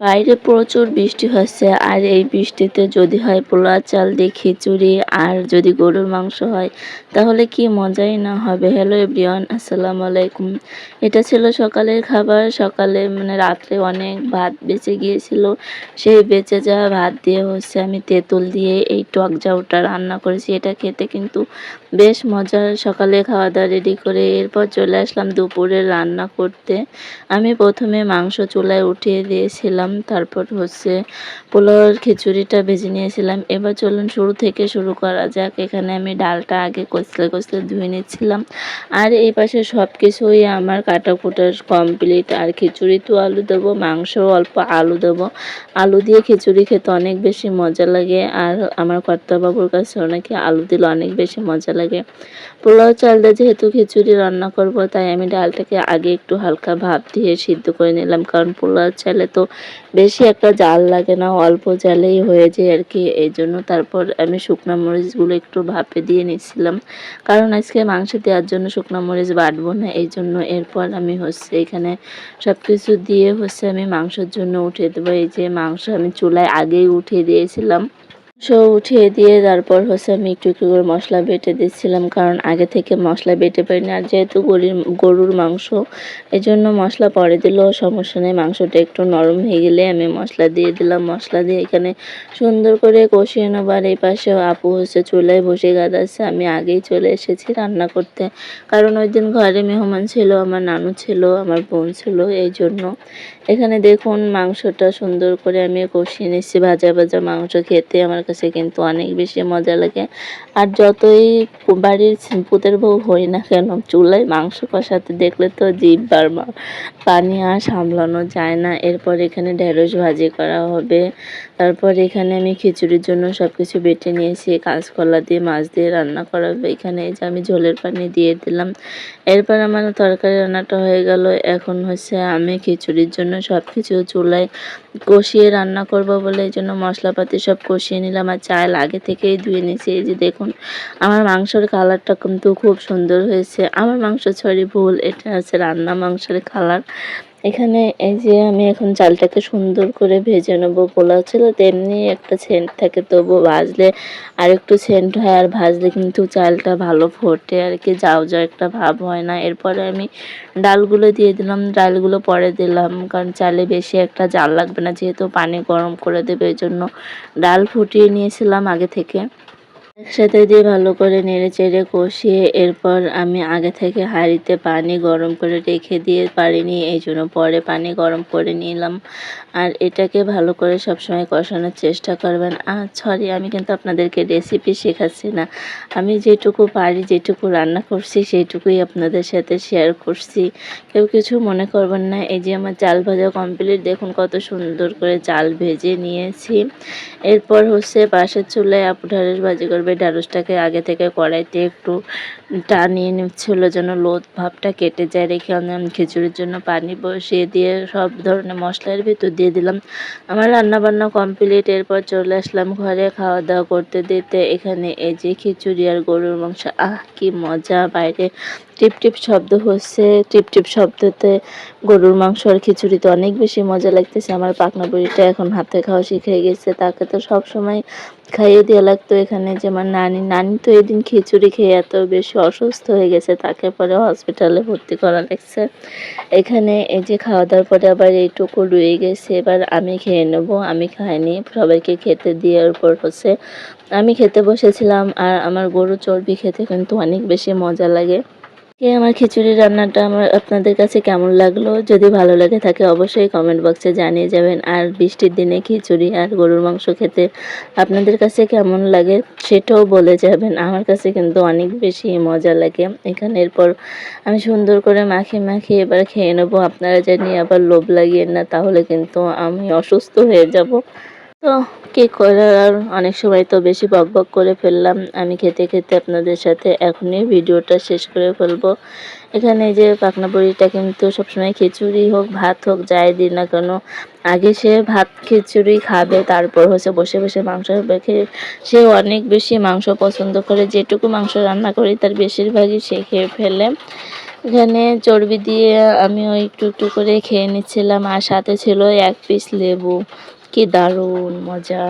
বাইরে প্রচুর বৃষ্টি হচ্ছে আর এই বৃষ্টিতে যদি হয় পোলাও চাল দিয়ে খিচুড়ি আর যদি গরুর মাংস হয়, তাহলে কি মজাই না হবে? হ্যালো এভরিওয়ান আসসালামু আলাইকুম। এটা ছিল সকালের খাবার। সকালে মানে রাত্রে অনেক ভাত বেঁচে গিয়েছিল। সেই বেঁচে যাওয়া ভাত দিয়ে হচ্ছে আমি তেঁতুল দিয়ে এই টক জাউটা রান্না করেছি। এটা খেতে কিন্তু বেশ মজার সকালে খাওয়া দাওয়া রেডি করে এরপর চলে আসলাম দুপুরে রান্না করতে। আমি প্রথমে মাংস চুলায় উঠিয়ে দিয়েছিলাম। তারপর হচ্ছে পোলাওয়ের খিচুড়িটা ভেজে নিয়েছিলাম। এবার চলুন শুরু থেকে শুরু করা যাক। এখানে আমি ডালটা আগে কষলে কষলে ধুয়ে নিচ্ছিলাম। আর এই পাশে সব কিছুই আমার কাটা কুটা কমপ্লিট আর খিচুড়ি তো আলু দেবো মাংস অল্প আলু দেবো। আলু দিয়ে খিচুড়ি খেতে অনেক বেশি মজা লাগে। আর আমার কর্তাবাবুর কাছে অনেকে আলু দিলে অনেক বেশি মজা লাগে। পোলাও চাল দিয়ে যেহেতু খিচুড়ি রান্না করব, তাই আমি ডালটাকে আগে একটু হালকা ভাপ দিয়ে সিদ্ধ করে নিলাম। কারণ পোলাও চালে তো বেশি একটা জাল লাগে না, অল্প জালেই হয়ে যায় আর কি এই জন্য তারপর আমি শুকনো মরিচগুলো একটু ভাপে দিয়ে নিচ্ছিলাম। কারণ আজকে মাংস দেওয়ার জন্য শুকনো মরিচ বাটবো না, এই জন্য এরপর আমি হচ্ছে এখানে সব কিছু দিয়ে হচ্ছে আমি মাংসের জন্য উঠিয়ে দেবো। এই যে মাংস আমি চুলায় আগেই উঠিয়ে দিয়েছিলাম। মাংস উঠিয়ে দিয়ে তারপর হচ্ছে আমি একটু একটু করে মশলা বেটে দিচ্ছিলাম, কারণ আগে থেকে মশলা বেটে পারিনি। আর যেহেতু গরুর গরুর মাংস এই জন্য মশলা পরে দিলেও সমস্যা নেই। মাংসটা একটু নরম হয়ে গেলে আমি মশলা দিয়ে দিলাম। মশলা দিয়ে এখানে সুন্দর করে কষিয়ে নেবার এই পাশে আপু হচ্ছে চুলায় বসে গাদাচ্ছে। আমি আগেই চলে এসেছি রান্না করতে। কারণ ওই দিন ঘরে মেহমান ছিল, আমার নানু ছিল, আমার বোন ছিল এই জন্য এখানে দেখুন মাংসটা সুন্দর করে আমি কষিয়ে নিচ্ছি। ভাজা ভাজা মাংস খেতে আমার কাছে কিন্তু অনেক বেশি মজা লাগে। আর যতই বাড়ির পুতের বউ হই না কেন, চুলায় মাংস কষাতে দেখলে তো জিভ বার পানি আর সামলানো যায় না। এরপর এখানে ঢেঁড়স ভাজি করা হবে। তারপর এখানে আমি খিচুড়ির জন্য সব কিছু বেটে নিয়েছি, কাঁচকলা দিয়ে, মাছ দিয়ে রান্না করা হবে এখানে। এই যে আমি ঝোলের পানি দিয়ে দিলাম। এরপর আমার তরকারি রান্নাটা হয়ে গেল। এখন হচ্ছে আমি খিচুড়ির জন্য সব কিছু চুলায় কষিয়ে রান্না করব বলে এই জন্য মশলাপাতি সব কষিয়ে নিলাম। আর চাল আগে থেকেই ধুয়ে নিয়েছি। এই যে দেখুন, আমার মাংসের কালারটা কিন্তু খুব সুন্দর হয়েছে। আমার মাংস ছড়ি ভুল, এটা হচ্ছে রান্না মাংসের কালার। এখানে এই যে আমি এখন চালটাকে সুন্দর করে ভেজে নেব, পোলাও ছিল তেমনি একটা সেন্ট থাকে তবু ভাজলে আর একটু সেন্ট হয় আর ভাজলে কিন্তু চালটা ভালো ফোটে আর কি, যাও যাও একটা ভাব হয় না। এরপরে আমি ডালগুলো দিয়ে দিলাম, ডালগুলো পরে দিলাম, কারণ চালে বেশি একটা জাল লাগবে না, যেহেতু পানি গরম করে দেবে এই জন্য ডাল ফুটিয়ে নিয়েছিলাম আগে থেকে। একসাথে দিয়ে ভালো করে নেড়ে চেড়ে কষিয়ে এরপর আমি আগে থেকে হাঁড়িতে পানি গরম করে রেখে দিয়ে পারিনি, এই জন্য পরে পানি গরম করে নিলাম। আর এটাকে ভালো করে সবসময় কষানোর চেষ্টা করবেন। আর সরি আমি কিন্তু আপনাদেরকে রেসিপি শেখাচ্ছি না। আমি যেটুকু পারি, যেটুকু রান্না করছি, সেইটুকুই আপনাদের সাথে শেয়ার করছি। কেউ কিছু মনে করবেন না, এই যে আমার চাল ভাজা কমপ্লিট দেখুন কত সুন্দর করে চাল ভেজে নিয়েছি। এরপর হচ্ছে পাশের চুলায় আপু ঢাড়স ভাজি করবে, ঢ্যাঁড়সটাকে আগে থেকে কড়াইতে একটু টানিয়ে নিচ্ছিল যেন লোদ ভাবটা কেটে যায় রেখে আমি খিচুড়ির জন্য পানি বসিয়ে দিয়ে সব ধরনের মশলার ভিতর দিয়ে দিলাম। আমার রান্না বান্না কমপ্লিট, এরপর চলে আসলাম ঘরে খাওয়া দাওয়া করতে দিতে। এখানে এই যে খিচুড়ি আর গরুর মাংস, আহ, কি মজা, বাইরে টিপ টিপ শব্দ হচ্ছে টিপ টিপ শব্দতে গরুর মাংস আর খিচুড়িতে অনেক বেশি মজা লাগতেছে। আমার পাকনা বুড়িটা এখন হাতে খাওয়া শিখে গেছে, তাকে তো সব সময় খাইয়ে দেওয়া লাগতো। এখানে যেমন নানি নানি তো এদিন খিচুড়ি খেয়ে এত বেশি অসুস্থ হয়ে গেছে, তাকে পরে হসপিটালে ভর্তি করা লাগছে। এখানে এই যে খাওয়া দাওয়ার পরে আবার এইটুকু রয়ে গেছে, এবার আমি খেয়ে নেব, আমি খাইনি, সবাইকে খেতে দেওয়ার পর হচ্ছে আমি খেতে বসেছিলাম, আর আমার গরু চর্বি খেতে কিন্তু অনেক বেশি মজা লাগে। কে আমার খিচুড়ি রান্নাটা আমার আপনাদের কাছে কেমন লাগল? যদি ভালো লাগে থাকে অবশ্যই কমেন্ট বক্সে জানিয়ে যাবেন। আর বৃষ্টির দিনে খিচুড়ি আর গরুর মাংস খেতে আপনাদের কাছে কেমন লাগে সেটাও বলে যাবেন। আমার কাছে কিন্তু অনেক বেশি মজা লাগে। এখানে এরপর আমি সুন্দর করে মাখিয়ে মাখিয়ে এবার খেয়ে নেব। আপনারা জানি আবার লোভ লাগিয়ে না, তাহলে কিন্তু আমি অসুস্থ হয়ে যাব। তো কী করার? আর অনেক সময় তো বেশি বক বক করে ফেললাম। আমি খেতে খেতে আপনাদের সাথে এখনই ভিডিওটা শেষ করে ফেলব। এখানে যে পাকনা বড়িটা কিন্তু সবসময় খিচুড়ি হোক, ভাত হোক, যাই দিই না কেন, আগে সে ভাত খিচুড়ি খাবে, তারপর হচ্ছে বসে বসে মাংস খেয়ে সে অনেক বেশি মাংস পছন্দ করে, যেটুকু মাংস রান্না করি তার বেশিরভাগই সে খেয়ে ফেলে। এখানে চর্বি দিয়ে আমিও একটু একটু করে খেয়ে নিচ্ছিলাম, আর সাথে ছিল এক পিস লেবু। কি দারুণ মজা।